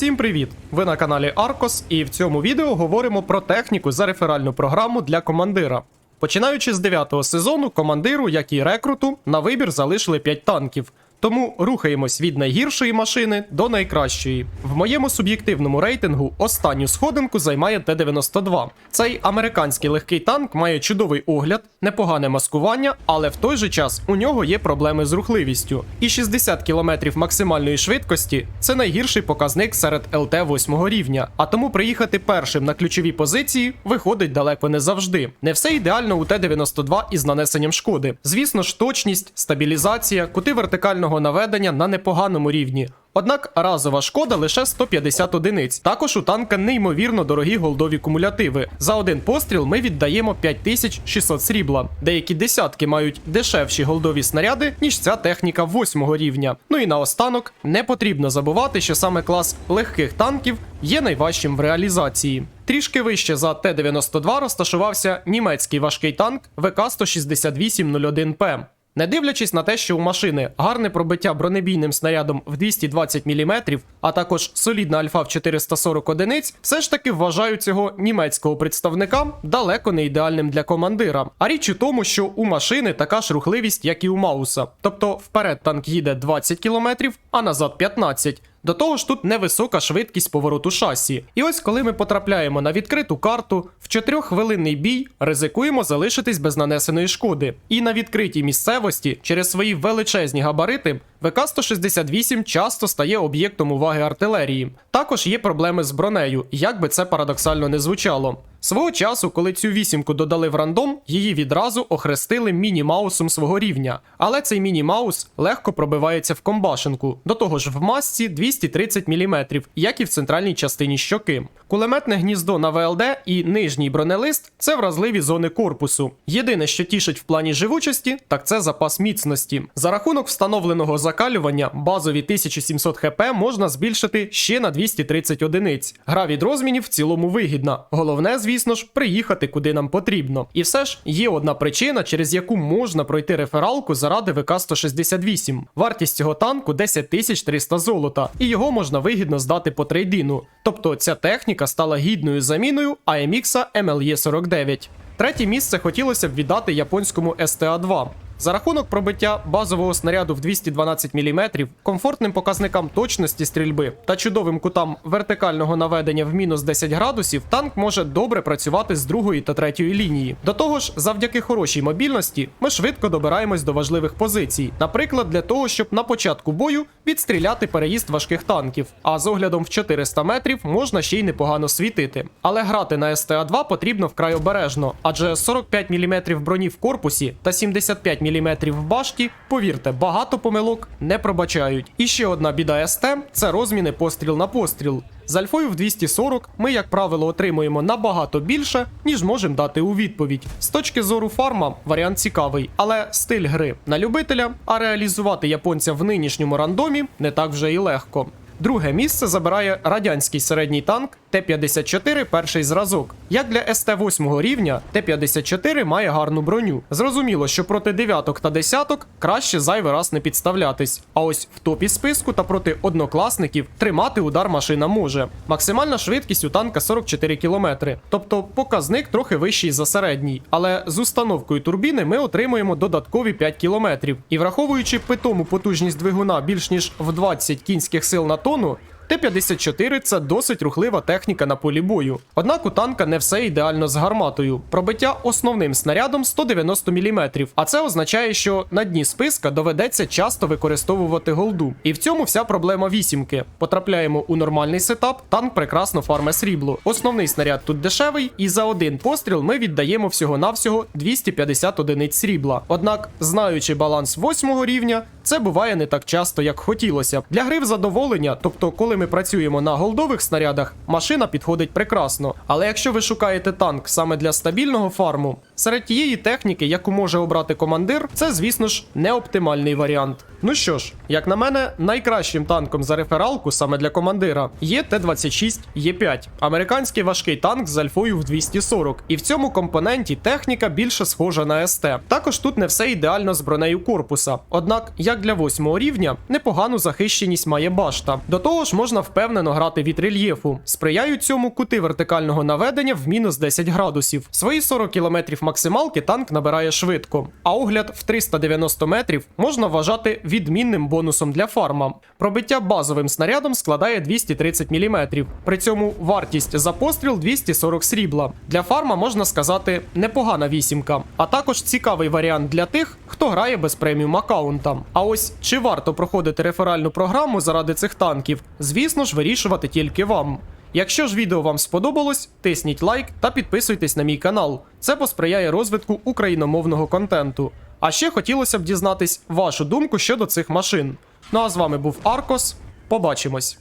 Всім привіт! Ви на каналі Аркос, і в цьому відео говоримо про техніку за реферальну програму для командира. Починаючи з 9 сезону, командиру, як і рекруту, на вибір залишили 5 танків. Тому рухаємось від найгіршої машини до найкращої. В моєму суб'єктивному рейтингу останню сходинку займає Т-92. Цей американський легкий танк має чудовий огляд, непогане маскування, але в той же час у нього є проблеми з рухливістю. І 60 км максимальної швидкості це найгірший показник серед ЛТ 8 рівня. А тому приїхати першим на ключові позиції виходить далеко не завжди. Не все ідеально у Т-92 із нанесенням шкоди. Звісно ж, точність, стабілізація, кути вертикального наведення на непоганому рівні. Однак разова шкода лише 150 одиниць. Також у танка неймовірно дорогі голдові кумулятиви. За один постріл ми віддаємо 5600 срібла. Деякі десятки мають дешевші голдові снаряди, ніж ця техніка восьмого рівня. Ну і наостанок не потрібно забувати, що саме клас легких танків є найважчим в реалізації. Трішки вище за Т-92 розташувався німецький важкий танк ВК-168-01П. Не дивлячись на те, що у машини гарне пробиття бронебійним снарядом в 220 мм, а також солідна альфа в 440 одиниць, все ж таки вважаю цього німецького представника далеко не ідеальним для командира. А річ у тому, що у машини така ж рухливість, як і у Мауса. Тобто вперед танк їде 20 км, а назад 15 до того ж, тут невисока швидкість повороту шасі. І ось коли ми потрапляємо на відкриту карту, в 4-хвилинний бій ризикуємо залишитись без нанесеної шкоди. І на відкритій місцевості через свої величезні габарити ВК-168 часто стає об'єктом уваги артилерії. Також є проблеми з бронею, як би це парадоксально не звучало. Свого часу, коли цю вісімку додали в рандом, її відразу охрестили міні-маусом свого рівня. Але цей міні-маус легко пробивається в комбашенку, до того ж в масці 230 мм, як і в центральній частині щоки. Кулеметне гніздо на ВЛД і нижній бронелист це вразливі зони корпусу. Єдине, що тішить в плані живучості, так це запас міцності. За рахунок встановленого закалювання базові 1700 хп можна збільшити ще на 230 одиниць. Гра від розмінів в цілому вигідна. Головне, звісно ж, приїхати куди нам потрібно. І все ж є одна причина, через яку можна пройти рефералку заради ВК-168. Вартість цього танку 10 300 золота, і його можна вигідно здати по трейдину. Тобто ця техніка стала гідною заміною AMX MLE 49. Третє місце хотілося б віддати японському СТА-2. За рахунок пробиття базового снаряду в 212 мм, комфортним показникам точності стрільби та чудовим кутам вертикального наведення в мінус 10 градусів, танк може добре працювати з другої та третьої лінії. До того ж, завдяки хорошій мобільності, ми швидко добираємось до важливих позицій, наприклад, для того, щоб на початку бою відстріляти переїзд важких танків. А з оглядом в 400 метрів можна ще й непогано світити. Але грати на СТА-2 потрібно вкрай обережно, адже 45 мм броні в корпусі та 75 мм в башті, повірте, багато помилок не пробачають. І ще одна біда СТ це розміни постріл на постріл. З альфою в 240 ми, як правило, отримуємо набагато більше, ніж можемо дати у відповідь. З точки зору фарма варіант цікавий, але стиль гри на любителя, а реалізувати японця в нинішньому рандомі не так вже і легко. Друге місце забирає радянський середній танк Т-54 перший зразок. Як для СТ-8 рівня, Т-54 має гарну броню. Зрозуміло, що проти дев'яток та десяток краще зайвий раз не підставлятись. А ось в топі списку та проти однокласників тримати удар машина може. Максимальна швидкість у танка 44 км, тобто показник трохи вищий за середній. Але з установкою турбіни ми отримуємо додаткові 5 км. І враховуючи питому потужність двигуна більш ніж в 20 кінських сил на тонну, Т-54 це досить рухлива техніка на полі бою. Однак у танка не все ідеально з гарматою. Пробиття основним снарядом 190 мм, а це означає, що на дні списка доведеться часто використовувати голду. І в цьому вся проблема вісімки. Потрапляємо у нормальний сетап, танк прекрасно фарме срібло. Основний снаряд тут дешевий, і за один постріл ми віддаємо всього-навсього 250 одиниць срібла. Однак, знаючи баланс восьмого рівня, це буває не так часто, як хотілося. Для гри в задоволення, тобто, коли ми працюємо на голдових снарядах, машина підходить прекрасно. Але якщо ви шукаєте танк саме для стабільного фарму, серед тієї техніки, яку може обрати командир, це, звісно ж, не оптимальний варіант. Ну що ж, як на мене, найкращим танком за рефералку саме для командира є Т-26 Е5. Американський важкий танк з альфою в 240. І в цьому компоненті техніка більше схожа на СТ. Також тут не все ідеально з бронею корпуса. Однак, як для восьмого рівня, непогану захищеність має башта. До того ж, можна впевнено грати від рельєфу. Сприяють цьому кути вертикального наведення в мінус 10 градусів. Свої 40 км максималки танк набирає швидко, а огляд в 390 метрів можна вважати відмінним бонусом для фарма. Пробиття базовим снарядом складає 230 мм. При цьому вартість за постріл 240 срібла. Для фарма можна сказати непогана вісімка, а також цікавий варіант для тих, хто грає без преміум аккаунта. А ось чи варто проходити реферальну програму заради цих танків, звісно ж, вирішувати тільки вам. Якщо ж відео вам сподобалось, тисніть лайк та підписуйтесь на мій канал. Це посприяє розвитку україномовного контенту. А ще хотілося б дізнатись вашу думку щодо цих машин. Ну а з вами був Аркос. Побачимось.